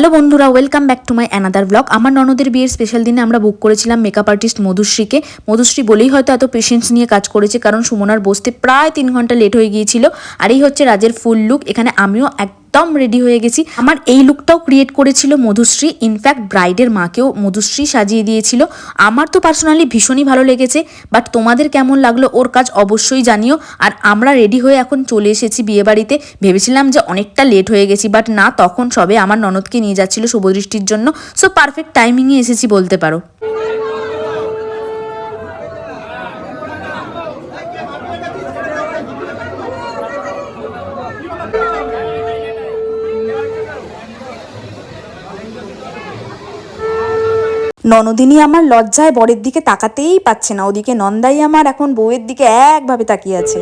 Hello বন্ধুরা welcome back to my another blog আমার ননদের বিয়ের স্পেশাল দিনে আমরা বুক করেছিলাম মেকআপ আর্টিস্ট মধুশ্রীকে। মধুশ্রী বলেই হয়তো এত পেশেন্স নিয়ে কাজ করেছে, কারণ সুমনার বসতে প্রায় তিন ঘণ্টা লেট হয়ে গিয়েছিল। আর এই হচ্ছে রাজের ফুল লুক এখানে আমিও একদম রেডি হয়ে গেছি। আমার এই লুকটাও ক্রিয়েট করেছিল মধুশ্রী। ইনফ্যাক্ট ব্রাইডের মাকেও মধুশ্রী সাজিয়ে দিয়েছিল। আমার তো পার্সোনালি ভীষণই ভালো লেগেছে বাট তোমাদের কেমন লাগল ওর কাজ অবশ্যই জানিও। আর আমরা রেডি হয়ে এখন চলে এসেছি বিয়েবাড়িতে। ভেবেছিলাম যে অনেকটা লেট হয়ে গেছি বাট না, তখন সবে আমার ননদকে নিয়ে যাচ্ছিল শুভদৃষ্টির জন্য। সো পারফেক্ট টাইমিংয়ে এসেছি বলতে পারো। ননদিনী আমার লজ্জায় বরের দিকে তাকাতেই পাচ্ছে না। ওদিকে নন্দাই আমার এখন বউয়ের দিকে একভাবে তাকিয়ে আছে।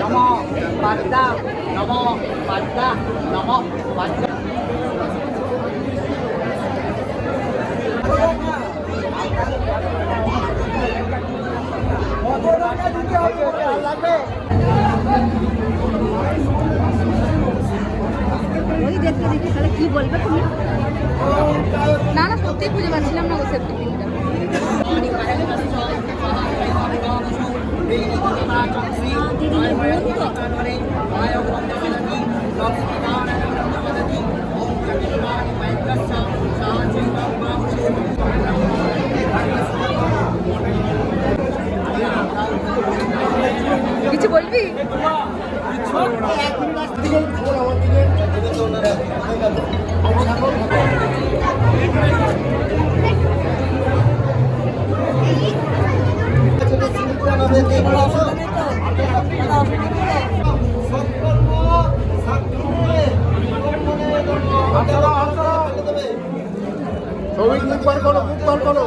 নমো পাদ্দা নমো পাদ্দা নমো পাদ্দা ওই দেখতে দেখি, তাহলে কি বলবে তুমি? না না সত্যি খুঁজে পাচ্ছিলাম না ও সেফটি পিনটা ছবি মুখ বার করো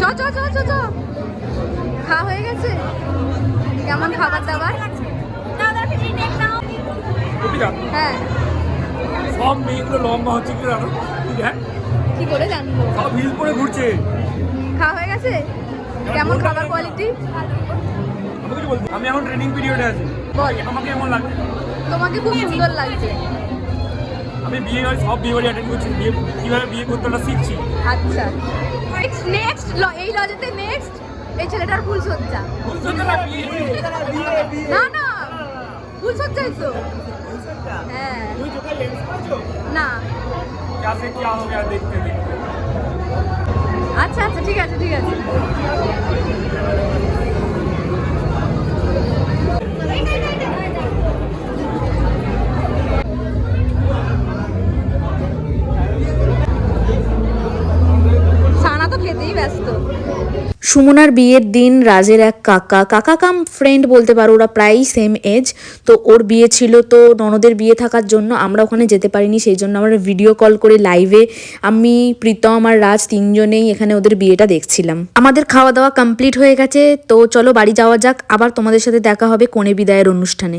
চ চ চ চ চ। খাওয়া হয়ে গেছে? কেমন খাবার দাবার? হ্যাঁ। সব মেয়েগুলো লম্বা হচ্ছে কি জানো? কি করে জানব? সব হিল করে ঘুরছে। খাওয়া হয়ে গেছে? কেমন খাবার কোয়ালিটি আমি এখন ট্রেনিং পিরিয়ডে আছি। আমাকে এমন লাগছে? তোমাকে খুব সুন্দর লাগছে। আমি বিয়ে বাড়ি সব বিয়ে বাড়ি অ্যাটেন্ড করছি বিয়ে কীভাবে বিয়ে করতে ওটা শিখছি আচ্ছা নেক্সট নেক্সট এই লজেতে নেক্সট এই ছেলেটার ফুল সজ্জা না না ফুল সজ্জাই তো হ্যাঁ না क्या से क्या हो गया देखते देखते আচ্ছা আচ্ছা ঠিক আছে ঠিক আছে ছানা তো সুমনার বিয়ের দিন রাজের এক কাকা। কাকা কাম ফ্রেন্ড বলতে পারো, ওরা প্রায়ই সেম এজ তো ওর বিয়ে ছিল তো ননদের বিয়ে থাকার জন্য আমরা ওখানে যেতে পারিনি, সেই জন্য আমরা ভিডিও কল করে লাইভে আমি, প্রীতম আর রাজ তিনজনেই এখানে ওদের বিয়েটা দেখছিলাম। আমাদের খাওয়া দাওয়া কমপ্লিট হয়ে গেছে, তো চলো বাড়ি যাওয়া যাক, আবার তোমাদের সাথে দেখা হবে কনে বিদায়ের অনুষ্ঠানে।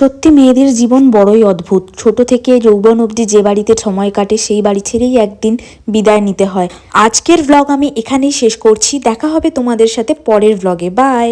সত্যি মেয়েদের জীবন বড়ই অদ্ভুত। ছোট থেকে যৌবন অবধি যে বাড়িতে সময় কাটে, সেই বাড়ি ছেড়েই একদিন বিদায় নিতে হয়। আজকের ব্লগ আমি এখানেই শেষ করছি। দেখা হবে তোমাদের সাথে পরের ব্লগে বাই